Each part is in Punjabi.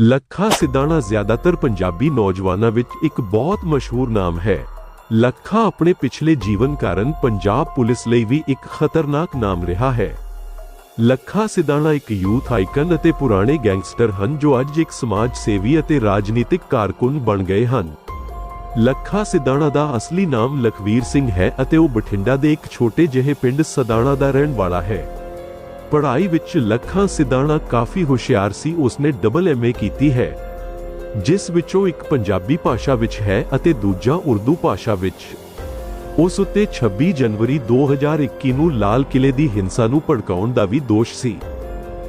ਲੱਖਾ ਸਿਧਾਣਾ ਜ਼ਿਆਦਾਤਰ ਪੰਜਾਬੀ ਨੌਜਵਾਨਾਂ ਵਿੱਚ ਇੱਕ ਬਹੁਤ ਮਸ਼ਹੂਰ ਨਾਮ ਹੈ। ਲੱਖਾ ਆਪਣੇ ਪਿਛਲੇ ਜੀਵਨ ਕਾਰਨ ਪੰਜਾਬ ਪੁਲਿਸ ਲਈ ਵੀ ਇੱਕ ਖਤਰਨਾਕ ਨਾਮ ਰਿਹਾ ਹੈ। ਲੱਖਾ ਸਿਧਾਣਾ ਇੱਕ ਯੂਥ ਆਈਕਨ ਅਤੇ ਪੁਰਾਣੇ ਗੈਂਗਸਟਰ ਹਨ ਜੋ ਅੱਜ ਇੱਕ ਸਮਾਜ ਸੇਵੀ ਅਤੇ ਰਾਜਨੀਤਿਕ ਕਾਰਕੁਨ ਬਣ ਗਏ ਹਨ। ਲੱਖਾ ਸਿਧਾਣਾ ਦਾ ਅਸਲੀ ਨਾਮ ਲਖਵੀਰ ਸਿੰਘ ਹੈ ਅਤੇ ਉਹ ਬਠਿੰਡਾ ਦੇ ਇੱਕ ਛੋਟੇ ਜਿਹੇ ਪਿੰਡ ਸਦਾਣਾ ਦਾ ਰਹਿਣ ਵਾਲਾ ਹੈ। ਪੜ੍ਹਾਈ ਵਿੱਚ ਲੱਖਾਂ ਸਿਧਾਣਾ ਕਾਫੀ ਹੁਸ਼ਿਆਰ ਸੀ, ਉਸਨੇ ਡਬਲ ਐਮਏ ਕੀਤੀ ਹੈ, ਜਿਸ ਵਿੱਚੋਂ ਇੱਕ ਪੰਜਾਬੀ ਭਾਸ਼ਾ ਵਿੱਚ ਹੈ ਅਤੇ ਦੂਜਾ ਉਰਦੂ ਭਾਸ਼ਾ ਵਿੱਚ। ਉਸ ਉੱਤੇ 26 ਜਨਵਰੀ 2021 ਨੂੰ ਲਾਲ ਕਿਲੇ ਦੀ ਹਿੰਸਾ ਨੂੰ ਭੜਕਾਉਣ ਦਾ ਵੀ ਦੋਸ਼ ਸੀ।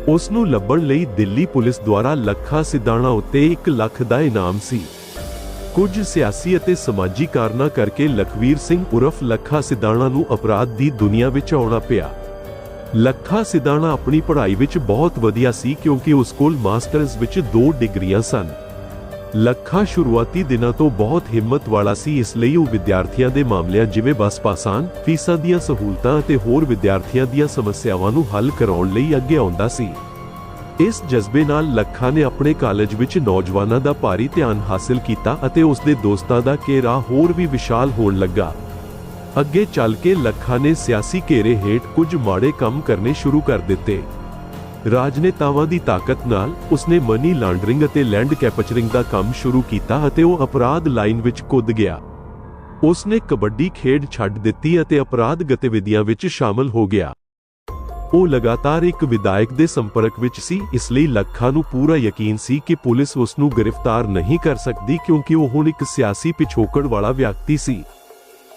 ਉਸ ਨੂੰ ਲੱਭਣ ਲਈ ਦਿੱਲੀ ਪੁਲਿਸ ਦੁਆਰਾ ਲੱਖਾ ਸਿਧਾਣਾ ਉੱਤੇ 1 ਲੱਖ ਦਾ ਇਨਾਮ ਸੀ। ਕੁਝ ਸਿਆਸੀ ਅਤੇ ਸਮਾਜੀ ਕਾਰਨਾਂ ਕਰਕੇ ਲਖਵੀਰ ਸਿੰਘ ਉਰਫ ਲੱਖਾ ਸਿਧਾਣਾ ਨੂੰ ਅਪਰਾਧ ਦੀ ਦੁਨੀਆ ਵਿੱਚ ਆਉਣਾ ਪਿਆ। ਲੱਖਾ ਸਿਧਾਣਾ ਆਪਣੀ ਪੜ੍ਹਾਈ ਵਿੱਚ ਬਹੁਤ ਵਧੀਆ ਸੀ ਕਿਉਂਕਿ ਉਸ ਕੋਲ ਮਾਸਟਰਸ ਵਿੱਚ ਦੋ ਡਿਗਰੀਆਂ ਸਨ। ਲੱਖਾ ਸ਼ੁਰੂਆਤੀ ਦਿਨਾਂ ਤੋਂ ਬਹੁਤ ਹਿੰਮਤ ਵਾਲਾ ਸੀ ਇਸ ਲਈ ਉਹ ਵਿਦਿਆਰਥੀਆਂ ਦੇ ਮਾਮਲਿਆਂ ਜਿਵੇਂ ਬੱਸ ਪਾਸਾਨ ਫੀਸਾਂ ਦੀਆਂ ਸਹੂਲਤਾਂ ਅਤੇ ਹੋਰ ਵਿਦਿਆਰਥੀਆਂ ਦੀਆਂ ਸਮੱਸਿਆਵਾਂ ਨੂੰ ਹੱਲ ਕਰਾਉਣ ਲਈ ਅੱਗੇ ਆਉਂਦਾ ਸੀ। ਇਸ ਜਜ਼ਬੇ ਨਾਲ ਲੱਖਾ ਨੇ ਆਪਣੇ ਕਾਲਜ ਵਿੱਚ ਨੌਜਵਾਨਾਂ ਦਾ ਭਾਰੀ ਧਿਆਨ ਹਾਸਲ ਕੀਤਾ ਅਤੇ ਉਸ ਦੇ ਦੋਸਤਾਂ ਦਾ ਘੇਰਾ ਹੋਰ ਵੀ ਵਿਸ਼ਾਲ ਹੋਣ ਲੱਗਾ। ਅੱਗੇ ਚੱਲ ਕੇ ਲੱਖਾਂ ਨੇ ਸਿਆਸੀ ਘੇਰੇ ਹੇਠ ਕੁਝ ਮਾੜੇ ਕੰਮ ਕਰਨੇ ਸ਼ੁਰੂ ਕਰ ਦਿੱਤੇ। ਰਾਜਨੇਤਾਵਾਂ ਦੀ ਤਾਕਤ ਨਾਲ ਉਸਨੇ ਮਨੀ ਲਾਂਡਰਿੰਗ ਅਤੇ ਲੈਂਡ ਕੈਪਚਰਿੰਗ ਦਾ ਕੰਮ ਸ਼ੁਰੂ ਕੀਤਾ ਅਤੇ ਉਹ ਅਪਰਾਧ ਲਾਈਨ ਵਿੱਚ ਕੁੱਦ ਗਿਆ। ਉਸਨੇ ਕਬੱਡੀ ਖੇਡ ਛੱਡ ਦਿੱਤੀ ਅਤੇ ਅਪਰਾਧ ਗਤੀਵਿਧੀਆਂ ਵਿੱਚ ਸ਼ਾਮਲ ਹੋ ਗਿਆ। ਉਹ ਲਗਾਤਾਰ ਇੱਕ ਵਿਧਾਇਕ ਦੇ ਸੰਪਰਕ ਵਿੱਚ ਸੀ, ਇਸ ਲਈ ਲੱਖਾਂ ਨੂੰ ਪੂਰਾ ਯਕੀਨ ਸੀ ਕਿ ਪੁਲਿਸ ਉਸ ਨੂੰ ਗ੍ਰਿਫਤਾਰ ਨਹੀਂ ਕਰ ਸਕਦੀ ਕਿਉਂਕਿ ਉਹ ਹੁਣ ਇੱਕ ਸਿਆਸੀ ਪਿਛੋਕੜ ਵਾਲਾ ਵਿਅਕਤੀ ਸੀ।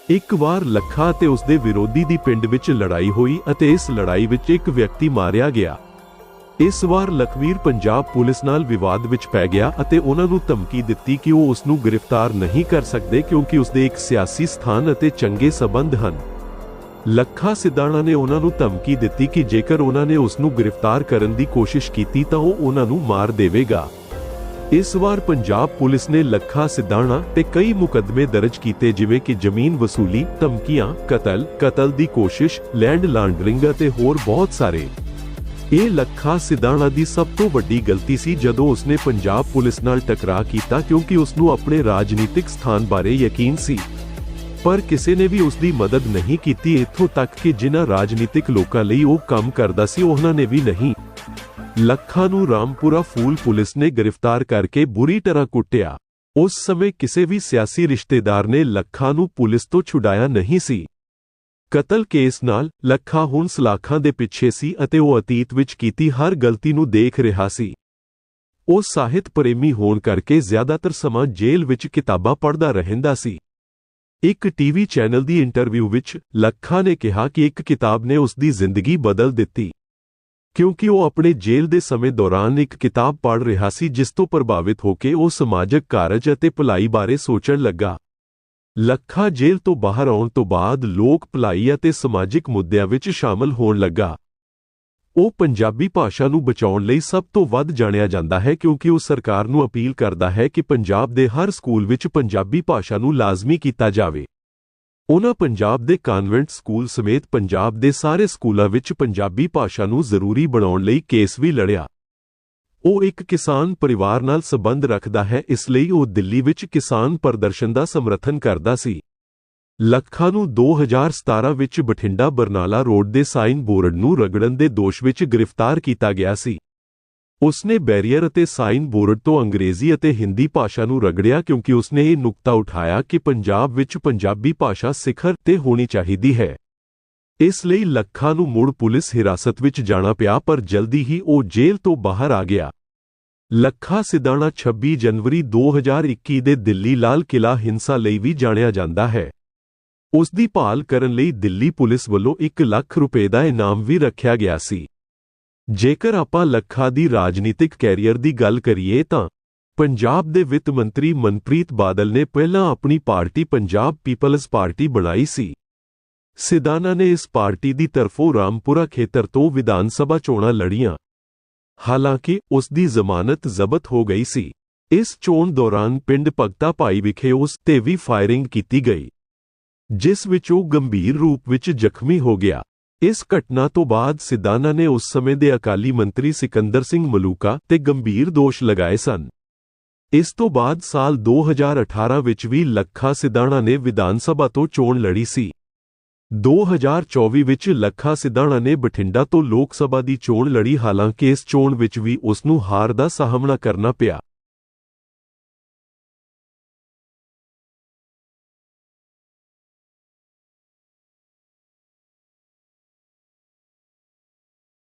ਇੱਕ ਵਾਰ ਲੱਖਾ ਅਤੇ ਉਸਦੇ ਵਿਰੋਧੀ ਦੀ ਪਿੰਡ ਵਿੱਚ ਲੜਾਈ ਹੋਈ ਅਤੇ ਇਸ ਲੜਾਈ ਵਿੱਚ ਇੱਕ ਵਿਅਕਤੀ ਮਾਰਿਆ ਗਿਆ। ਇਸ ਵਾਰ ਲਖਵੀਰ ਪੰਜਾਬ ਪੁਲਿਸ ਨਾਲ ਵਿਵਾਦ ਵਿੱਚ ਪੈ ਗਿਆ ਅਤੇ ਉਹਨਾਂ ਨੂੰ ਧਮਕੀ ਦਿੱਤੀ ਕਿ ਉਹ ਉਸ ਨੂੰ ਗ੍ਰਿਫਤਾਰ ਨਹੀਂ ਕਰ ਸਕਦੇ ਕਿਉਂਕਿ ਉਸਦੇ ਇੱਕ ਸਿਆਸੀ ਸਥਾਨ ਅਤੇ ਚੰਗੇ ਸਬੰਧ ਹਨ। ਲੱਖਾ ਸਿਧਾਣਾ ਨੇ ਉਹਨਾਂ ਨੂੰ ਧਮਕੀ ਦਿੱਤੀ ਕਿ ਜੇਕਰ ਉਹਨਾਂ ਨੇ ਉਸ ਨੂੰ ਗ੍ਰਿਫਤਾਰ ਕਰਨ ਦੀ ਕੋਸ਼ਿਸ਼ ਕੀਤੀ ਤਾਂ ਉਹ ਉਹਨਾਂ ਨੂੰ ਮਾਰ ਦੇਵੇਗਾ। ਇਸ ਵਾਰ ਪੰਜਾਬ ਪੁਲਿਸ ਨੇ ਲੱਖਾ ਸਿਧਾਣਾ ਤੇ ਕਈ ਮੁਕੱਦਮੇ ਦਰਜ ਕੀਤੇ, ਜਿਵੇਂ ਕਿ ਜ਼ਮੀਨ ਵਸੂਲੀ, ਧਮਕੀਆਂ, ਕਤਲ ਕਤਲ ਦੀ ਕੋਸ਼ਿਸ਼, ਲੈਂਡ ਲਾਂਡਰਿੰਗ ਅਤੇ ਹੋਰ ਬਹੁਤ ਸਾਰੇ। ਇਹ ਲੱਖਾ ਸਿਧਾਣਾ ਦੀ ਸਭ ਤੋਂ ਵੱਡੀ ਗਲਤੀ ਸੀ ਜਦੋਂ ਉਸਨੇ ਪੰਜਾਬ ਪੁਲਿਸ ਨਾਲ ਟਕਰਾਅ ਕੀਤਾ, ਕਿਉਂਕਿ ਉਸ ਨੂੰ ਆਪਣੇ ਰਾਜਨੀਤਿਕ ਸਥਾਨ ਬਾਰੇ ਯਕੀਨ ਸੀ। ਪਰ ਕਿਸੇ ਨੇ ਵੀ ਉਸ ਦੀ ਮਦਦ ਨਹੀਂ ਕੀਤੀ, ਇੱਥੋਂ ਤੱਕ ਕਿ ਜਿਨ੍ਹਾਂ ਰਾਜਨੀਤਿਕ ਲੋਕਾਂ ਲਈ ਉਹ ਕੰਮ ਕਰਦਾ ਸੀ, ਉਹਨਾਂ ਨੇ ਵੀ ਨਹੀਂ। ਲੱਖਾਂ ਨੂੰ ਰਾਮਪੁਰਾ ਫੂਲ ਪੁਲਿਸ ਨੇ ਗ੍ਰਿਫਤਾਰ ਕਰਕੇ ਬੁਰੀ ਤਰ੍ਹਾਂ ਕੁੱਟਿਆ। ਉਸ ਸਮੇਂ ਕਿਸੇ ਵੀ ਸਿਆਸੀ ਰਿਸ਼ਤੇਦਾਰ ਨੇ ਲੱਖਾਂ ਨੂੰ ਪੁਲਿਸ ਤੋਂ ਛੁਡਾਇਆ ਨਹੀਂ ਸੀ। ਕਤਲ ਕੇਸ ਨਾਲ ਲੱਖਾ ਹੁਣ ਸਲਾਖਾਂ ਦੇ ਪਿੱਛੇ ਸੀ ਅਤੇ ਉਹ ਅਤੀਤ ਵਿੱਚ ਕੀਤੀ ਹਰ ਗਲਤੀ ਨੂੰ ਦੇਖ ਰਿਹਾ ਸੀ। ਉਹ ਸਾਹਿਤ ਪ੍ਰੇਮੀ ਹੋਣ ਕਰਕੇ ਜ਼ਿਆਦਾਤਰ ਸਮਾਂ ਜੇਲ੍ਹ ਵਿੱਚ ਕਿਤਾਬਾਂ ਪੜ੍ਹਦਾ ਰਹਿੰਦਾ ਸੀ। ਇੱਕ ਟੀਵੀ ਚੈਨਲ ਦੀ ਇੰਟਰਵਿਊ ਵਿੱਚ ਲੱਖਾ ਨੇ ਕਿਹਾ ਕਿ ਇੱਕ ਕਿਤਾਬ ਨੇ ਉਸ ਦੀ ਜ਼ਿੰਦਗੀ ਬਦਲ ਦਿੱਤੀ। ਕਿਉਂਕਿ ਉਹ ਆਪਣੇ ਜੇਲ੍ਹ ਦੇ ਸਮੇਂ ਦੌਰਾਨ ਇੱਕ ਕਿਤਾਬ ਪੜ੍ਹ ਰਿਹਾ ਸੀ ਜਿਸ ਤੋਂ ਪ੍ਰਭਾਵਿਤ ਹੋ ਕੇ ਉਹ ਸਮਾਜਿਕ ਕਾਰਜ ਅਤੇ ਭਲਾਈ ਬਾਰੇ ਸੋਚਣ ਲੱਗਾ। ਲੱਖਾ ਜੇਲ੍ਹ ਤੋਂ ਬਾਹਰ ਆਉਣ ਤੋਂ ਬਾਅਦ ਲੋਕ ਭਲਾਈ ਅਤੇ ਸਮਾਜਿਕ ਮੁੱਦਿਆਂ ਵਿੱਚ ਸ਼ਾਮਲ ਹੋਣ ਲੱਗਾ। ਉਹ ਪੰਜਾਬੀ ਭਾਸ਼ਾ ਨੂੰ ਬਚਾਉਣ ਲਈ ਸਭ ਤੋਂ ਵੱਧ ਜਾਣਿਆ ਜਾਂਦਾ ਹੈ ਕਿਉਂਕਿ ਉਹ ਸਰਕਾਰ ਨੂੰ ਅਪੀਲ ਕਰਦਾ ਹੈ ਕਿ ਪੰਜਾਬ ਦੇ ਹਰ ਸਕੂਲ ਵਿੱਚ ਪੰਜਾਬੀ ਭਾਸ਼ਾ ਨੂੰ ਲਾਜ਼ਮੀ ਕੀਤਾ ਜਾਵੇ। ਉਹਨਾਂ ਪੰਜਾਬ ਦੇ ਕਾਨਵੈਂਟ ਸਕੂਲ ਸਮੇਤ ਪੰਜਾਬ ਦੇ ਸਾਰੇ ਸਕੂਲਾਂ ਵਿੱਚ ਪੰਜਾਬੀ ਭਾਸ਼ਾ ਨੂੰ ਜ਼ਰੂਰੀ ਬਣਾਉਣ ਲਈ ਕੇਸ ਵੀ ਲੜਿਆ। ਉਹ ਇੱਕ ਕਿਸਾਨ ਪਰਿਵਾਰ ਨਾਲ ਸੰਬੰਧ ਰੱਖਦਾ ਹੈ, ਇਸ ਲਈ ਉਹ ਦਿੱਲੀ ਵਿੱਚ ਕਿਸਾਨ ਪ੍ਰਦਰਸ਼ਨ ਦਾ ਸਮਰਥਨ ਕਰਦਾ ਸੀ। ਲੱਖਾਂ ਨੂੰ 2017 ਵਿੱਚ ਬਠਿੰਡਾ ਬਰਨਾਲਾ ਰੋਡ ਦੇ ਸਾਈਨ ਬੋਰਡ ਨੂੰ ਰਗੜਨ ਦੇ ਦੋਸ਼ ਵਿੱਚ ਗ੍ਰਿਫਤਾਰ ਕੀਤਾ ਗਿਆ ਸੀ। ਉਸਨੇ ਬੈਰੀਅਰ ਅਤੇ ਸਾਈਨ ਬੋਰਡ ਤੋਂ ਅੰਗਰੇਜ਼ੀ ਅਤੇ ਹਿੰਦੀ ਭਾਸ਼ਾ ਨੂੰ ਰਗੜਿਆ ਕਿਉਂਕਿ ਉਸਨੇ ਇਹ ਨੁਕਤਾ ਉਠਾਇਆ ਕਿ ਪੰਜਾਬ ਵਿੱਚ ਪੰਜਾਬੀ ਭਾਸ਼ਾ ਸਿਖਰ ਤੇ ਹੋਣੀ ਚਾਹੀਦੀ ਹੈ। ਇਸ ਲਈ ਲੱਖਾਂ ਨੂੰ ਮੁੜ ਪੁਲਿਸ ਹਿਰਾਸਤ ਵਿੱਚ ਜਾਣਾ ਪਿਆ ਪਰ ਜਲਦੀ ਹੀ ਉਹ ਜੇਲ੍ਹ ਤੋਂ ਬਾਹਰ ਆ ਗਿਆ। ਲੱਖਾ ਸਿਧਾਣਾ 26 ਜਨਵਰੀ 2021 ਦੇ ਦਿੱਲੀ ਲਾਲ ਕਿਲਾ ਹਿੰਸਾ ਲਈ ਵੀ ਜਾਣਿਆ ਜਾਂਦਾ ਹੈ। ਉਸ ਦੀ ਭਾਲ ਕਰਨ ਲਈ ਦਿੱਲੀ ਪੁਲਿਸ ਵੱਲੋਂ 1 ਲੱਖ ਰੁਪਏ ਦਾ ਇਨਾਮ ਵੀ ਰੱਖਿਆ ਗਿਆ ਸੀ। ਜੇਕਰ ਆਪਾਂ ਲੱਖਾ ਦੀ ਰਾਜਨੀਤਿਕ ਕੈਰੀਅਰ ਦੀ ਗੱਲ ਕਰੀਏ ਤਾਂ ਪੰਜਾਬ ਦੇ ਵਿੱਤ ਮੰਤਰੀ ਮਨਪ੍ਰੀਤ ਬਾਦਲ ਨੇ ਪਹਿਲਾਂ ਆਪਣੀ ਪਾਰਟੀ ਪੰਜਾਬ ਪੀਪਲਜ਼ ਪਾਰਟੀ ਬਣਾਈ ਸੀ। ਸਿਦਾਨਾ ਨੇ ਇਸ ਪਾਰਟੀ ਦੀ ਤਰਫੋਂ ਰਾਮਪੁਰਾ ਖੇਤਰ ਤੋਂ ਵਿਧਾਨ ਸਭਾ ਚੋਣਾਂ ਲੜੀਆਂ। ਹਾਲਾਂਕਿ ਉਸ ਦੀ ਜ਼ਮਾਨਤ ਜ਼ਬਤ ਹੋ ਗਈ ਸੀ। ਇਸ ਚੋਣ ਦੌਰਾਨ ਪਿੰਡ ਭਗਤਾ ਭਾਈ ਵਿਖੇ ਉਸ ਤੇ ਵੀ ਫਾਇਰਿੰਗ ਕੀਤੀ ਗਈ, ਜਿਸ ਵਿੱਚ ਉਹ ਗੰਭੀਰ ਰੂਪ ਵਿੱਚ ਜ਼ਖਮੀ ਹੋ ਗਿਆ। ਇਸ ਘਟਨਾ ਤੋਂ ਬਾਅਦ ਸਿਧਾਨਾ ਨੇ ਉਸ ਸਮੇਂ ਦੇ ਅਕਾਲੀ ਮੰਤਰੀ ਸਿਕੰਦਰ ਸਿੰਘ ਮਲੂਕਾ ਤੇ ਗੰਭੀਰ ਦੋਸ਼ ਲਗਾਏ ਸਨ। ਇਸ ਤੋਂ ਬਾਅਦ ਸਾਲ 2018 ਵਿੱਚ ਵੀ ਲੱਖਾ ਸਿਧਾਣਾ ਨੇ ਵਿਧਾਨ ਸਭਾ ਤੋਂ ਚੋਣ ਲੜੀ ਸੀ। 2024 ਵਿੱਚ ਲੱਖਾ ਸਿਧਾਣਾ ਨੇ ਬਠਿੰਡਾ ਤੋਂ ਲੋਕ ਸਭਾ ਦੀ ਚੋਣ ਲੜੀ ਹਾਲਾਂਕਿ ਇਸ ਚੋਣ ਵਿੱਚ ਵੀ ਉਸ ਨੂੰ ਹਾਰ ਦਾ ਸਾਹਮਣਾ ਕਰਨਾ ਪਿਆ।